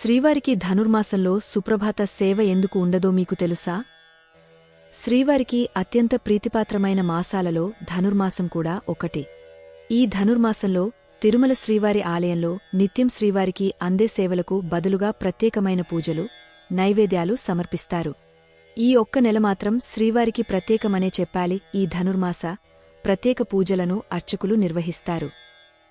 శ్రీవారికి ధనుర్మాసంలో సుప్రభాత సేవ ఎందుకు ఉండదో మీకు తెలుసా? శ్రీవారికి అత్యంత ప్రీతిపాత్రమైన మాసాలలో ధనుర్మాసం కూడా ఒకటి. ఈ ధనుర్మాసంలో తిరుమల శ్రీవారి ఆలయంలో నిత్యం శ్రీవారికి అందే సేవలకు బదులుగా ప్రత్యేకమైన పూజలు నైవేద్యాలు సమర్పిస్తారు. ఈ ఒక్క నెల మాత్రం శ్రీవారికి ప్రత్యేకమనే చెప్పాలి ఈ ధనుర్మాస ప్రత్యేక పూజలను అర్చకులు నిర్వహిస్తారు.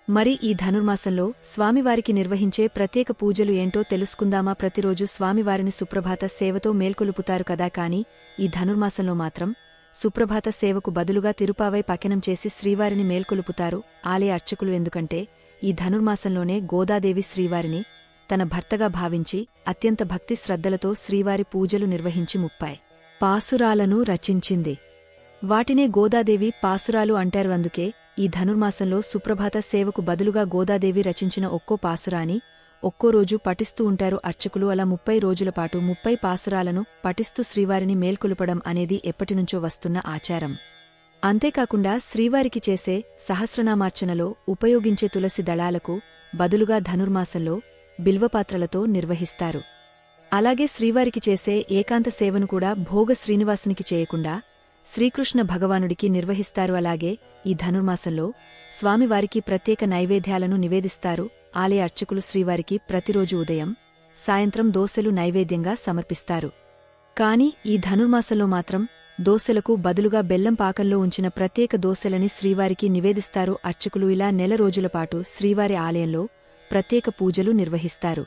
మరి ఈ ధనుర్మాసంలో స్వామివారికి నిర్వహించే ప్రత్యేక పూజలు ఏంటో తెలుసుకుందామా? ప్రతిరోజు స్వామివారిని సుప్రభాత సేవతో మేల్కొలుపుతారు కదా కాని ఈ ధనుర్మాసంలో మాత్రం సుప్రభాత సేవకు బదులుగా తిరుపావై పకనం చేసి శ్రీవారిని మేల్కొలుపుతారు ఆలయ అర్చకులు. ఎందుకంటే ఈ ధనుర్మాసంలోనే గోదాదేవి శ్రీవారిని తన భర్తగా భావించి అత్యంత భక్తి శ్రద్ధలతో శ్రీవారి పూజలు నిర్వహించి ముప్పాయి. పాసురాలను రచించింది. వాటినే గోదాదేవి పాసురాలు అంటారు. అందుకే ఈ ధనుర్మాసంలో సుప్రభాత సేవకు బదులుగా గోదాదేవి రచించిన ఒక్కో పాసురాని ఒక్కో రోజు పఠిస్తూ ఉంటారు అర్చకులు. అలా ముప్పై రోజుల పాటు ముప్పై పాసురాలను పఠిస్తూ శ్రీవారిని మేల్కొలుపడం అనేది ఎప్పటినుంచో వస్తున్న ఆచారం. అంతేకాకుండా శ్రీవారికి చేసే సహస్రనామార్చనలో ఉపయోగించే తులసి దళాలకు బదులుగా ధనుర్మాసంలో బిల్వపాత్రలతో నిర్వహిస్తారు. అలాగే శ్రీవారికి చేసే ఏకాంత సేవను కూడా భోగ శ్రీనివాసునికి చేయకుండా శ్రీకృష్ణ భగవానుడికి నిర్వహిస్తారు. అలాగే ఈ ధనుర్మాసంలో స్వామివారికి ప్రత్యేక నైవేద్యాలను నివేదిస్తారు. ఆలయ అర్చకులు శ్రీవారికి ప్రతిరోజు ఉదయం సాయంత్రం దోశలు నైవేద్యంగా సమర్పిస్తారు. కాని ఈ ధనుర్మాసంలో మాత్రం దోశలకు బదులుగా బెల్లం పాకంలో ఉంచిన ప్రత్యేక దోశలని శ్రీవారికి నివేదిస్తారు. అర్చకులు ఇలా నెల రోజులపాటు శ్రీవారి ఆలయంలో ప్రత్యేక పూజలు నిర్వహిస్తారు.